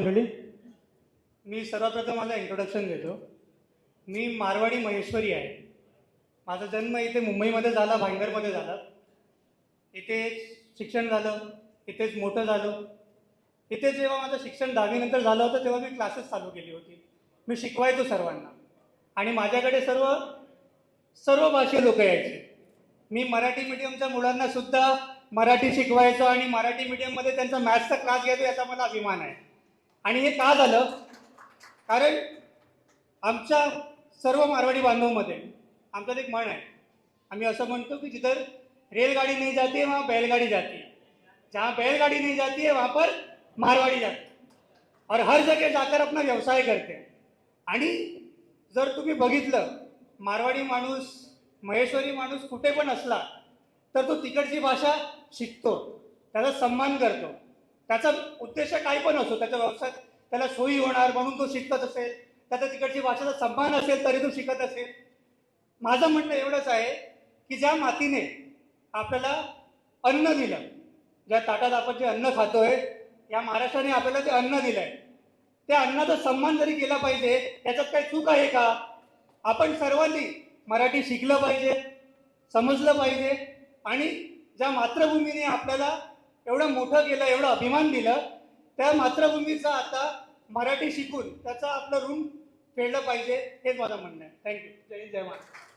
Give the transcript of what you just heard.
मंडळी मी सर्वप्रथम माझं इंट्रोडक्शन देतो मी मारवाडी महेश्वरी आहे. माझा जन्म इथे मुंबईमध्ये झाला भांगरमध्ये झाला. इथे शिक्षण झालं इथेच मोठं झालं. इथे जेव्हा माझं शिक्षण दहावीनंतर झालं होतं तेव्हा मी क्लासेस चालू केली होती. मी शिकवायचो सर्वांना. आणि माझ्याकडे सर्व सर्व भाषे लोक यायचे. मी मराठी मीडियमच्या मुलांना सुद्धा मराठी शिकवायचो आणि मराठी मीडियममध्ये त्यांचा मॅथ्सचा क्लास घ्यायचो याचा मला अभिमान आहे. आणि हे का झालं? कारण आमच्या सर्व मारवाडी बांधवमध्ये आमचं एक म्हण आहे. आम्ही असं म्हणतो की जिथं रेलगाडी नाही जाते है वहाँ बैलगाडी जाती. है जहाँ बैलगाड़ी नहीं जाती है वहाँ पर मारवाड़ी जाती. और हर जगह जाकर अपना व्यवसाय करते. आणि जर तुम्ही बघितलं मारवाडी माणूस महेश्वरी माणूस कुठे पण असला तर तो तिकडची भाषा शिकतो. त्याचा सन्मान करतो. त्याचा उद्देश काही पण असो त्याच्या व्यवसायात त्याला सोयी होणार म्हणून तो शिकत असेल त्याचा तिकडची भाषेचा सन्मान असेल तरी तो शिकत असेल. माझं म्हणणं एवढंच आहे की ज्या मातीने आपल्याला अन्न दिलं ज्या ताटात आपण जे अन्न खातोय या महाराष्ट्राने आपल्याला ते अन्न दिलंय. त्या अन्नाचा सन्मान जरी केला पाहिजे त्याच्यात काही चूक आहे का? आपण सर्वांनी मराठी शिकलं पाहिजे समजलं पाहिजे आणि ज्या मातृभूमीने आपल्याला एवढं मोठं केलं एवढं अभिमान दिलं त्या मातृभूमीचा आता मराठी शिकून त्याचा आपलं ऋण फेडलं पाहिजे हेच माझं म्हणणं आहे. थँक्यू जय जय महाराज